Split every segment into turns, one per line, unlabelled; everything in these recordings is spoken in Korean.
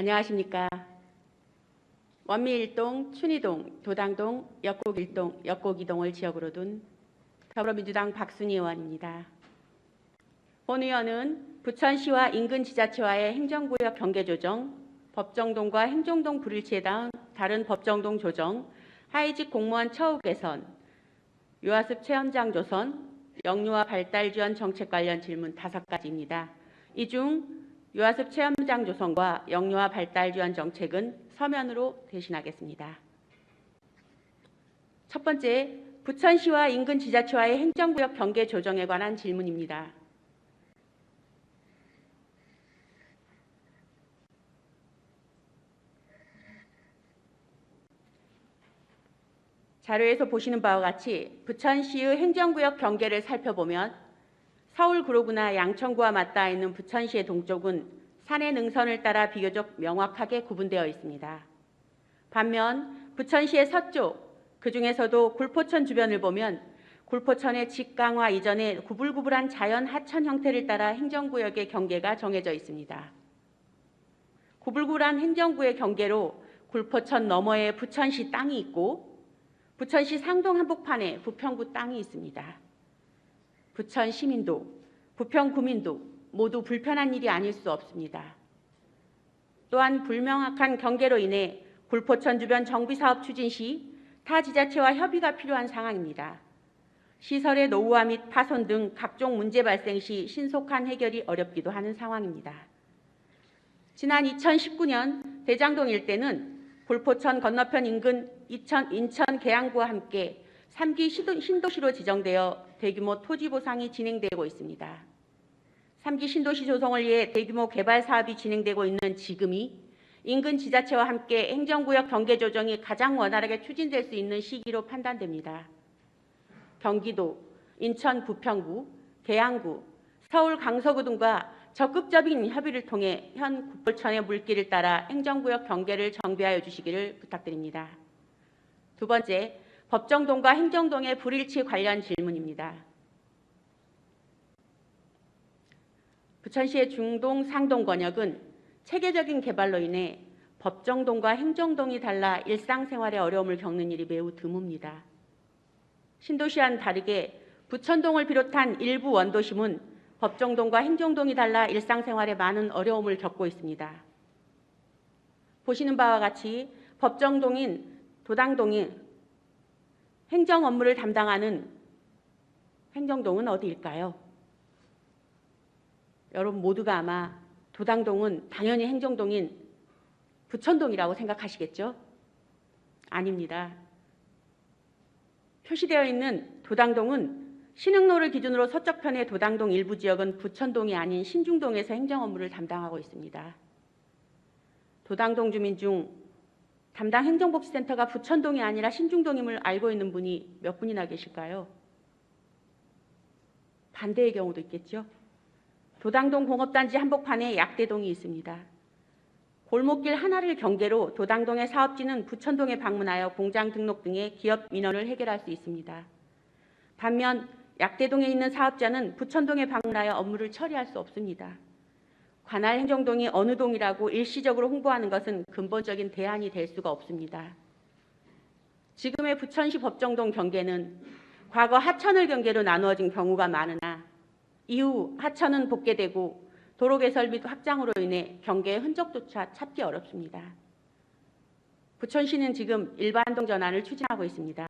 안녕하십니까. 원미일동, 춘희동, 도당동, 역곡일동, 역곡이동을 지역으로 둔 더불어민주당 박순희 의원입니다. 본 의원은 부천시와 인근 지자체와의 행정구역 경계 조정, 법정동과 행정동 불일치에 대한 다른 법정동 조정, 하이직 공무원 처우 개선, 유아습 체험장 조선, 영유아 발달 지원 정책 관련 질문 다섯 가지입니다. 이중 유아습 체험장 조성과 영유아 발달 지원 정책은 서면으로 대신하겠습니다. 첫 번째, 부천시와 인근 지자체와의 행정구역 경계 조정에 관한 질문입니다. 자료에서 보시는 바와 같이 부천시의 행정구역 경계를 살펴보면 서울 구로구나 양천구와 맞닿아 있는 부천시의 동쪽은 산의 능선을 따라 비교적 명확하게 구분되어 있습니다. 반면 부천시의 서쪽, 그 중에서도 굴포천 주변을 보면 굴포천의 직강화 이전에 구불구불한 자연 하천 형태를 따라 행정구역의 경계가 정해져 있습니다. 구불구불한 행정구의 경계로 굴포천 너머에 부천시 땅이 있고 부천시 상동 한복판에 부평구 땅이 있습니다. 부천 시민도, 부평 구민도 모두 불편한 일이 아닐 수 없습니다. 또한 불명확한 경계로 인해 굴포천 주변 정비 사업 추진 시 타 지자체와 협의가 필요한 상황입니다. 시설의 노후화 및 파손 등 각종 문제 발생 시 신속한 해결이 어렵기도 하는 상황입니다. 지난 2019년 대장동 일대는 굴포천 건너편 인근 인천 계양구와 함께 3기 시도, 신도시로 지정되어 대규모 토지 보상이 진행되고 있습니다. 3기 신도시 조성을 위해 대규모 개발 사업이 진행되고 있는 지금이 인근 지자체와 함께 행정구역 경계 조정이 가장 원활하게 추진될 수 있는 시기로 판단됩니다. 경기도, 인천 부평구, 계양구, 서울 강서구 등과 적극적인 협의를 통해 현 국볼천의 물길을 따라 행정구역 경계를 정비하여 주시기를 부탁드립니다. 두 번째, 법정동과 행정동의 불일치 관련 질문입니다. 부천시의 중동 상동 권역은 체계적인 개발로 인해 법정동과 행정동이 달라 일상생활에 어려움을 겪는 일이 매우 드뭅니다. 신도시와는 다르게 부천동을 비롯한 일부 원도심은 법정동과 행정동이 달라 일상생활에 많은 어려움을 겪고 있습니다. 보시는 바와 같이 법정동인 도당동인 행정 업무를 담당하는 행정동은 어디일까요? 여러분 모두가 아마 도당동은 당연히 행정동인 부천동이라고 생각하시겠죠? 아닙니다. 표시되어 있는 도당동은 신흥로를 기준으로 서쪽편의 도당동 일부 지역은 부천동이 아닌 신중동에서 행정 업무를 담당하고 있습니다. 도당동 주민 중 담당 행정복지센터가 부천동이 아니라 신중동임을 알고 있는 분이 몇 분이나 계실까요? 반대의 경우도 있겠죠. 도당동 공업단지 한복판에 약대동이 있습니다. 골목길 하나를 경계로 도당동의 사업지는 부천동에 방문하여 공장 등록 등의 기업 민원을 해결할 수 있습니다. 반면 약대동에 있는 사업자는 부천동에 방문하여 업무를 처리할 수 없습니다. 관할 행정동이 어느 동이라고 일시적으로 홍보하는 것은 근본적인 대안이 될 수가 없습니다. 지금의 부천시 법정동 경계는 과거 하천을 경계로 나누어진 경우가 많으나 이후 하천은 복개되고 도로 개설 및 확장으로 인해 경계의 흔적조차 찾기 어렵습니다. 부천시는 지금 일반동 전환을 추진하고 있습니다.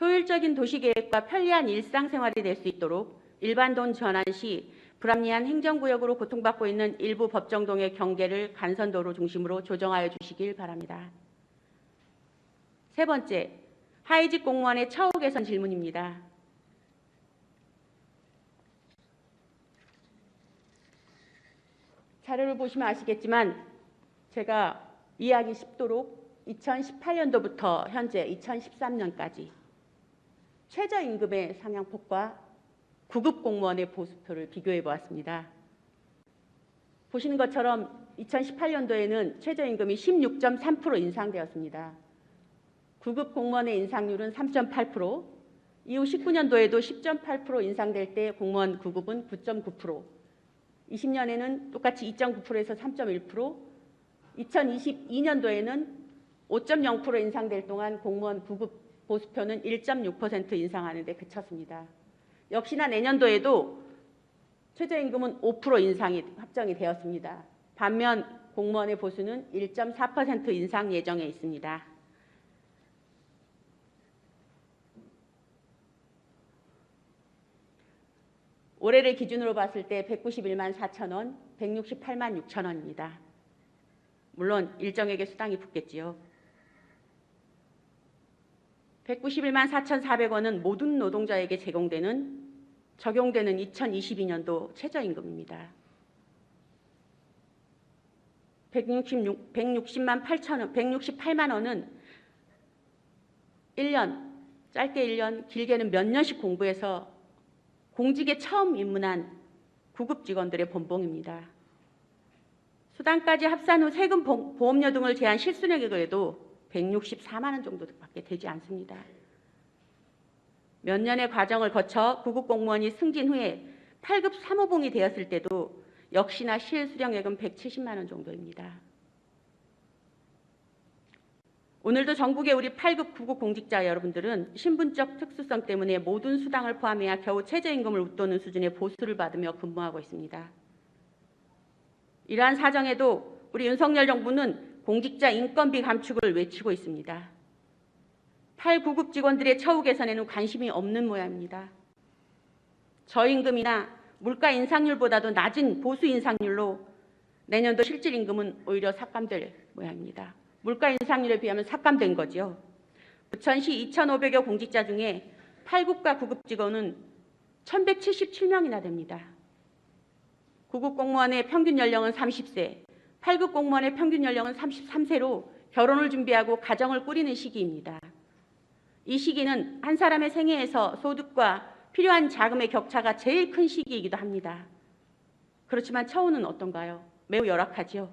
효율적인 도시계획과 편리한 일상생활이 될 수 있도록 일반동 전환 시 불합리한 행정구역으로 고통받고 있는 일부 법정동의 경계를 간선도로 중심으로 조정하여 주시길 바랍니다. 세 번째, 하이직 공무원의 처우 개선 질문입니다. 자료를 보시면 아시겠지만 제가 이해하기 쉽도록 2018년도부터 현재 2013년까지 최저임금의 상향폭과 구급 공무원의 보수표를 비교해 보았습니다. 보시는 것처럼 2018년도에는 최저임금이 16.3% 인상되었습니다. 구급 공무원의 인상률은 3.8%, 이후 19년도에도 10.8% 인상될 때 공무원 구급은 9.9%, 20년에는 똑같이 2.9%에서 3.1%, 2022년도에는 5.0% 인상될 동안 공무원 구급 보수표는 1.6% 인상하는 데 그쳤습니다. 역시나 내년도에도 최저임금은 5% 인상이 확정이 되었습니다. 반면 공무원의 보수는 1.4% 인상 예정에 있습니다. 올해를 기준으로 봤을 때 191만 4천 원, 168만 6천 원입니다. 물론 일정에게 수당이 붙겠지요. 191만 4,400원은 모든 노동자에게 제공되는 적용되는 2022년도 최저임금입니다. 166, 160만 8천 원, 168만 원은 1년, 짧게 1년, 길게는 몇 년씩 공부해서 공직에 처음 입문한 구급 직원들의 본봉입니다. 수당까지 합산 후 세금 보- 보험료 등을 제한 실수령액을 해도 164만 원 정도밖에 되지 않습니다. 몇 년의 과정을 거쳐 구급 공무원이 승진 후에 8급 사무봉이 되었을 때도 역시나 실수령액은 170만 원 정도입니다. 오늘도 전국의 우리 8급, 9급 공직자 여러분들은 신분적 특수성 때문에 모든 수당을 포함해야 겨우 최저임금을 웃도는 수준의 보수를 받으며 근무하고 있습니다. 이러한 사정에도 우리 윤석열 정부는 공직자 인건비 감축을 외치고 있습니다. 8, 9급 직원들의 처우 개선에는 관심이 없는 모양입니다. 저임금이나 물가 인상률보다도 낮은 보수 인상률로 내년도 실질 임금은 오히려 삭감될 모양입니다. 물가 인상률에 비하면 삭감된 거죠. 부천시 2,500여 공직자 중에 8급과 9급 직원은 1,177명이나 됩니다. 9급 공무원의 평균 연령은 30세, 8급 공무원의 평균 연령은 33세로 결혼을 준비하고 가정을 꾸리는 시기입니다. 이 시기는 한 사람의 생애에서 소득과 필요한 자금의 격차가 제일 큰 시기이기도 합니다. 그렇지만 처우는 어떤가요? 매우 열악하지요.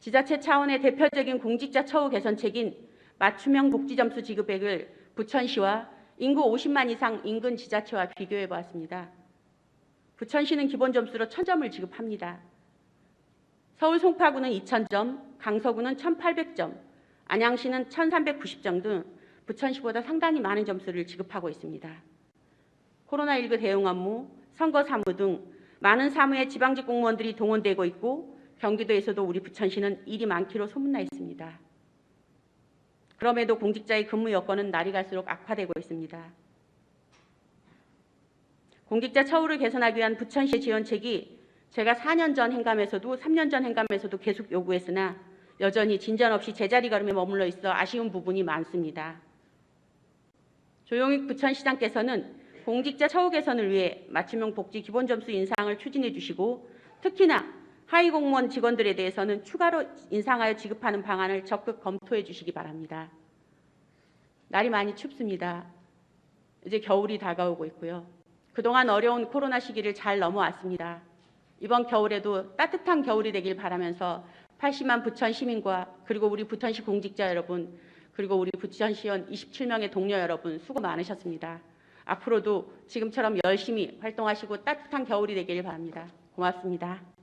지자체 차원의 대표적인 공직자 처우 개선책인 맞춤형 복지점수 지급액을 부천시와 인구 50만 이상 인근 지자체와 비교해 보았습니다. 부천시는 기본 점수로 1000점을 지급합니다. 서울 송파구는 2000점, 강서구는 1800점, 안양시는 1390점 등 부천시보다 상당히 많은 점수를 지급하고 있습니다. 코로나19 대응 업무, 선거 사무 등 많은 사무에 지방직 공무원들이 동원되고 있고 경기도에서도 우리 부천시는 일이 많기로 소문나 있습니다. 그럼에도 공직자의 근무 여건은 날이 갈수록 악화되고 있습니다. 공직자 처우를 개선하기 위한 부천시의 지원책이 제가 4년 전 행감에서도 3년 전 행감에서도 계속 요구했으나 여전히 진전 없이 제자리 걸음에 머물러 있어 아쉬운 부분이 많습니다. 조용익 부천시장께서는 공직자 처우 개선을 위해 맞춤형 복지 기본 점수 인상을 추진해 주시고 특히나 하위 공무원 직원들에 대해서는 추가로 인상하여 지급하는 방안을 적극 검토해 주시기 바랍니다. 날이 많이 춥습니다. 이제 겨울이 다가오고 있고요. 그동안 어려운 코로나 시기를 잘 넘어왔습니다. 이번 겨울에도 따뜻한 겨울이 되길 바라면서 80만 부천 시민과 그리고 우리 부천시 공직자 여러분 그리고 우리 부천시원 27명의 동료 여러분 수고 많으셨습니다. 앞으로도 지금처럼 열심히 활동하시고 따뜻한 겨울이 되길 바랍니다. 고맙습니다.